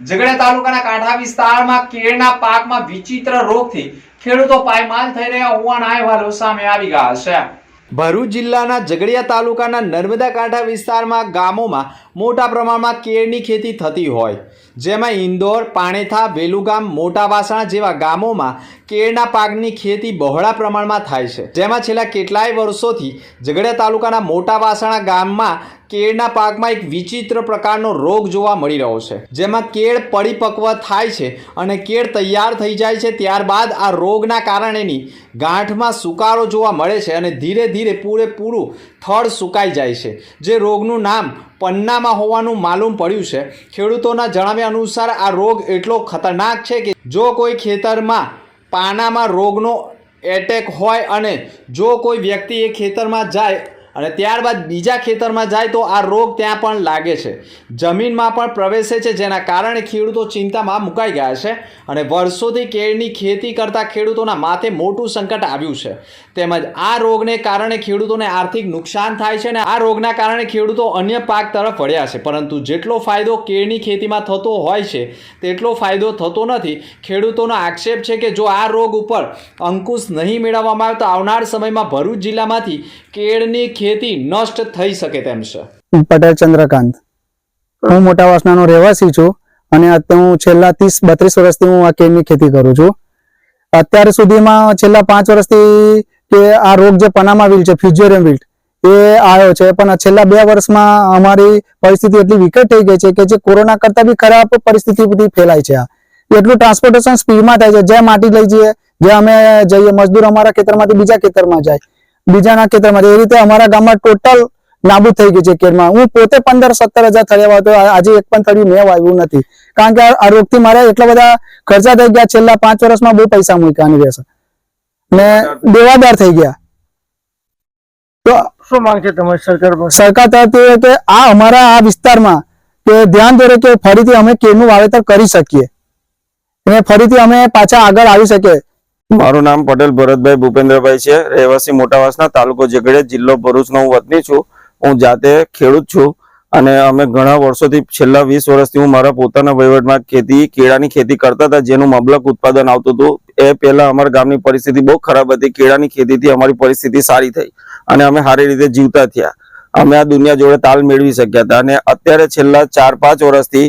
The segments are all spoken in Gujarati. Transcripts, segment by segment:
ઝઘડિયા તાલુકાના કાંઠા વિસ્તારમાં કેળના પાકમાં વિચિત્ર રોગથી ખેડૂતો પાયમાલ થઈ રહ્યા હોવાના અહેવાલો સામે આવી ગયા છે. ભરૂચ જિલ્લાના ઝઘડિયા તાલુકાના નર્મદા કાંઠા વિસ્તારમાં ગામોમાં મોટા પ્રમાણમાં કેળની ખેતી થતી હોય. જેમાં ઇન્દોર, પાણેથા, વેલુગામ મોટા વાસણા જેવા ગામોમાં કેળના પાકની ખેતી બહોળા પ્રમાણમાં થાય છે. જેમાં છેલ્લા કેટલાય વર્ષોથી ઝઘડિયા તાલુકાના મોટા વાસણા ગામમાં કેળના પાકમાં એક વિચિત્ર પ્રકારનો રોગ જોવા મળી રહ્યો છે. જેમાં કેળ પરિપક્વ થાય છે અને કેળ તૈયાર થઈ જાય છે ત્યારબાદ આ રોગના કારણેની ગાંઠમાં સુકારો જોવા મળે છે અને ધીરે ધીરે પૂરેપૂરું થડ સુકાઈ જાય છે. જે રોગનું નામ પન્નામાં હોવાનું માલુમ પડ્યું છે. ખેડૂતોના જણાવ્યા અનુસાર આ રોગ એટલો ખતરનાક છે કે જો કોઈ ખેતરમાં પાનામાં રોગનો એટેક હોય અને જો કોઈ વ્યક્તિ એ ખેતરમાં જાય અને ત્યારબાદ બીજા ખેતરમાં જાય તો આ રોગ ત્યાં પણ લાગે છે. જમીનમાં પણ પ્રવેશે છે, જેના કારણે ખેડૂતો ચિંતામાં મુકાઈ ગયા છે અને વર્ષોથી કેળની ખેતી કરતા ખેડૂતોના માથે મોટું સંકટ આવ્યું છે. તેમજ આ રોગને કારણે ખેડૂતોને આર્થિક નુકસાન થાય છે અને આ રોગના કારણે ખેડૂતો અન્ય પાક તરફ વળ્યા છે. પરંતુ જેટલો ફાયદો કેળની ખેતીમાં થતો હોય છે, તેટલો ફાયદો થતો નથી. ખેડૂતોનો આક્ષેપ છે કે જો આ રોગ ઉપર અંકુશ નહીં મેળવવામાં આવે તો આવનાર સમયમાં ભરૂચ જિલ્લામાંથી કેળની ખેતી નષ્ટ થઈ શકે તેમ છે. પટેલ ચંદ્રકાંત. હું મોટા વાસણાનો રહેવાસી છું અને હું છેલ્લા ત્રીસ, બત્રીસ વર્ષથી હું આ કેળની ખેતી કરું છું. અત્યાર સુધીમાં છેલ્લા પાંચ વર્ષથી કે આ રોગ જે પનામા વિલ છે ફ્યુઝેરિયમ વિલ્ટ, એ આવ્યો છે. પણ છેલ્લા બે વર્ષમાં અમારી પરિસ્થિતિ એટલી વિકટ થઈ ગઈ છે કે જે કોરોના કરતા બી ખરાબ પરિસ્થિતિ બધી ફેલાય છે આ. એટલું ટ્રાન્સપોર્ટેશન સ્પીડમાં થાય છે. જે માટી લઈ જઈએ, જ્યાં અમે જઈએ, મજદૂર અમારા ખેતરમાંથી બીજા ખેતરમાં જાય. બીજાના ખેતરમાં. એ રીતે અમારા ગામમાં ટોટલ નાબૂદ થઈ ગઈ છે કેરમાં હું પોતે પંદર સત્તર હજાર થયા હતો. આજે એક પણ થયું મેં વાવ્યું નથી. કારણ કે આ રોગથી મારે એટલા બધા ખર્ચા થઈ ગયા. છેલ્લા પાંચ વર્ષમાં બહુ પૈસા મૂક્યાની રહેશે ને દેવાદાર થઈ ગયા. તો શું માંગ છે તમારી સરકાર સરકાર તરફથી કે આ અમારા આ વિસ્તારમાં કે ધ્યાન દોરે કે ફરીથી અમે કેરનું વાવેતર કરી શકીએ. અને ફરીથી અમે પાછા આગળ આવી શકીએ. મારું નામ પટેલ ભરતભાઈ ભૂપેન્દ્રભાઈ છે. રહેવાસી મોટાવાસના તાલુકો જગડે જિલ્લો ભરૂચનો હું વતની છું. હું જાતે ખેડૂત છું અને અમે ઘણા વર્ષોથી છેલ્લા વીસ વર્ષથી હું મારા પોતાના વહીવટમાં ખેતી, કેળાની ખેતી કરતા હતા, જેનું મબલક ઉત્પાદન આવતું હતું. એ પહેલા અમારા ગામની પરિસ્થિતિ બહુ ખરાબ હતી. કેળાની ખેતીથી અમારી પરિસ્થિતિ સારી થઈ અને અમે સારી રીતે જીવતા થયા. અમે આ દુનિયા જોડે તાલ મેળવી શક્યા હતા અને અત્યારે છેલ્લા ચાર પાંચ વર્ષથી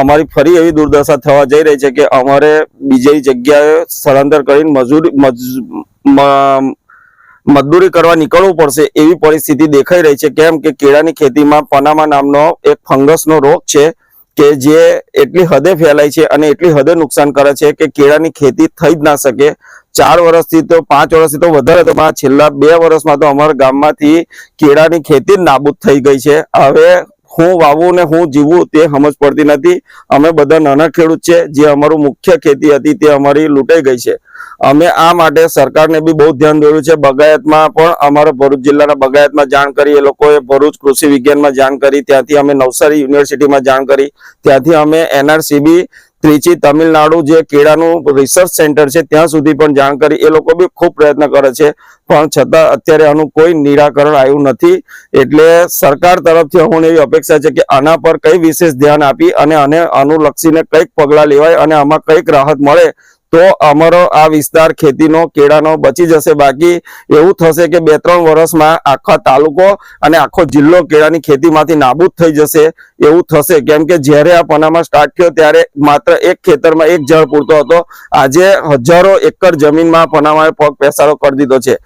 અમારી ફરી એવી દુર્દશા થવા જઈ રહી છે કે અમારે બીજી જગ્યાએ સ્થળાંતર કરીને મજૂરી મજદૂરી કરવા નીકળવું પડશે એવી પરિસ્થિતિ દેખાઈ રહી છે. કેમ કે કેળાની ખેતીમાં પનામા નામનો એક ફંગસનો રોગ છે કે જે એટલી હદે ફેલાય છે અને એટલી હદે નુકસાન કરે છે કે કેળાની ખેતી થઈ જ ના શકે. ચાર વર્ષથી તો, પાંચ વર્ષથી તો વધારે તો છેલ્લા બે વર્ષમાં તો અમારા ગામમાંથી કેળાની ખેતી નાબૂદ થઈ ગઈ છે. હવે હું વાવવું ને હું જીવવું તે સમજ પડતી નથી. અમે બધા નાના ખેડૂત છે, જે અમારું મુખ્ય ખેતી હતી તે અમારી લૂંટાઈ ગઈ છે. અમે આ માટે સરકારને બી બહુ ધ્યાન દોર્યું છે. બગાયતમાં પણ અમારા ભરૂચ જિલ્લાના બગાયતમાં જાણ કરી, એ લોકોએ ભરૂચ કૃષિ વિજ્ઞાનમાં જાણ કરી, ત્યાંથી અમે નવસારી યુનિવર્સિટીમાં જાણ કરી, ત્યાંથી અમે એનઆરસીબી ત્રિચી તમિલનાડુ જે કેળાનું રિસર્ચ સેન્ટર છે, ત્યાં સુધી પણ જાણ કરી એ લોકો બી ખૂબ પ્રયત્ન કરે છે. પણ છતાં અત્યારે આનું કોઈ નિરાકરણ આવ્યું નથી. એટલે સરકાર તરફથી હું એવી અપેક્ષા છે કે આના પર કઈ વિશેષ ધ્યાન આપી અને આને અનુલક્ષીને કંઈક પગલાં લેવાય અને આમાં કંઈક રાહત મળે તો અમારો આ વિસ્તાર ખેતીનો, કેળાનો બચી જશે. બાકી એવું થશે કે બે ત્રણ વર્ષમાં આખા તાલુકો અને આખો જિલ્લો કેળાની ખેતીમાંથી નાબૂદ થઈ જશે. એવું થશે. કેમ કે જ્યારે આ પનામા સ્ટાર્ટ થયો ત્યારે માત્ર એક ખેતરમાં એક જળ પૂરતો હતો. આજે હજારો એકર જમીનમાં પનામાએ પગ પેસારો કરી દીધો છે.